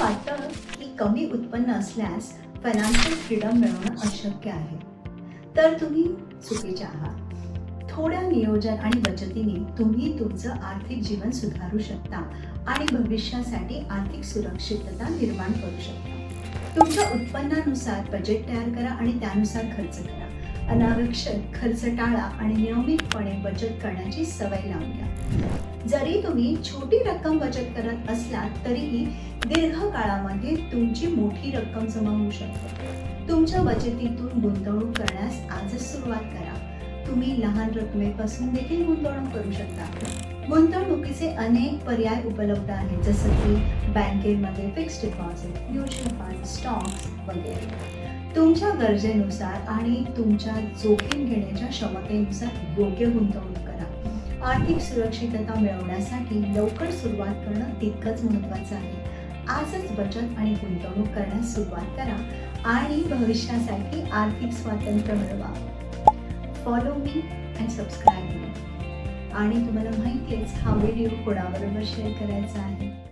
वाटतं की कमी उत्पन्न असल्यास फायनान्शियल फ्रीडम मिळवणं अशक्य आहे. तर तुम्ही चुकीचे आहात. थोड्या नियोजन आणि बचतीने तुम्ही तुमचं आर्थिक जीवन सुधारू शकता आणि भविष्यासाठी आर्थिक सुरक्षितता निर्माण करू शकता. तुमच्या उत्पन्नानुसार बजेट तयार करा आणि त्यानुसार खर्च करा. अनावश्यक खर्च टाळा आणि नियमितपणे बचत करण्याची सवय लावून घ्या. जरी तुम्ही छोटी रक्कम बचत करत असलात तरीही दीर्घ काळामध्ये तुमची मोठी रक्कम जमा होऊ शकते. तुमच्या बचतीतून गुंतवणूक करण्यास आजच सुरुवात करा. तुम्ही लहान रकमेपासून देखील गुंतवणूक करू शकता. गुंतवणुकीचे अनेक पर्याय उपलब्ध आहेत जसं की बँकेमध्ये fixed deposit mutual fund stocks वगैरे. तुमच्या गरजेनुसार आणि तुमच्या जोखीम घेण्याच्या क्षमतेनुसार योग्य गुंतवणूक करा. आर्थिक सुरक्षितता मिळवण्यासाठी लवकर सुरुवात करणं तितकंच महत्त्वाचं आहे. आजच बचत आणि गुंतवणूक करण्यास सुरुवात करा आणि भविष्यासाठी आर्थिक स्वातंत्र्य मिळवा. Follow me and subscribe me आणि तुम्हाला माहिती आहेच हा व्हिडिओ कोणाबरोबर शेअर करायचा आहे?